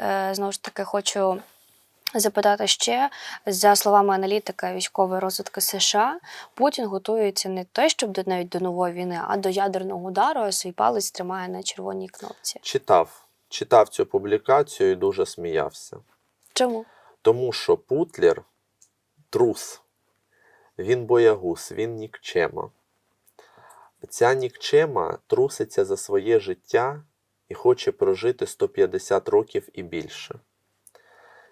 Е, Знову ж таки, хочу запитати ще за словами аналітика військової розвитки США, Путін готується не те, щоб до навіть до нової війни, а до ядерного удару, а свій палець тримає на червоній кнопці. Читав, читав цю публікацію і дуже сміявся. Чому? Тому що Путлер трус, він боягуз, він нікчема. Ця нікчема труситься за своє життя і хоче прожити 150 років і більше.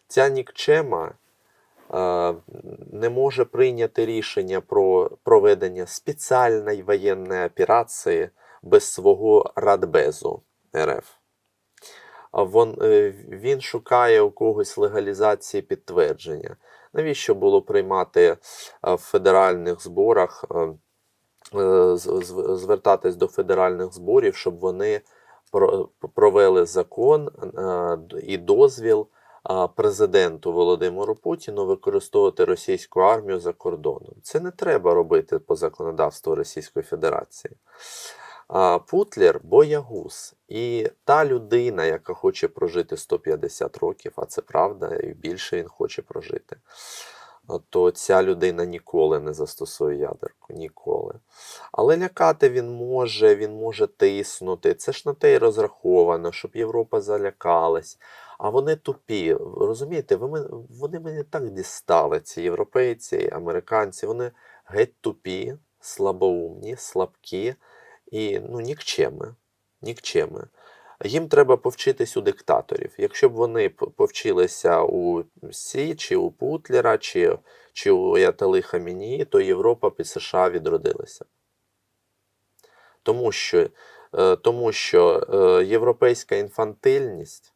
Ця нікчема е, не може прийняти рішення про проведення спеціальної воєнної операції без свого радбезу РФ. Вон, е, він шукає у когось легалізації підтвердження. Навіщо було приймати е, в федеральних зборах, е, е, звертатись до федеральних зборів, щоб вони провели закон е, і дозвіл е, президенту Володимиру Путіну використовувати російську армію за кордоном. Це не треба робити по законодавству Російської Федерації. Путлер боягуз. І та людина, яка хоче прожити 150 років, а це правда, і більше він хоче прожити, то ця людина ніколи не застосує ядерку. Ніколи. Але лякати він може, він може тиснути. Це ж на те й розраховано, щоб Європа залякалась. А вони тупі. Розумієте, вони мені так дістали, ці європейці, американці. Вони геть тупі, слабоумні, слабкі і ну, нікчеми. нікчеми. Їм треба повчитись у диктаторів. Якщо б вони повчилися у Сі, чи у Путлера, чи, чи у Ятали Хаміні, то Європа під США відродилася. Тому що, е, тому що е, європейська інфантильність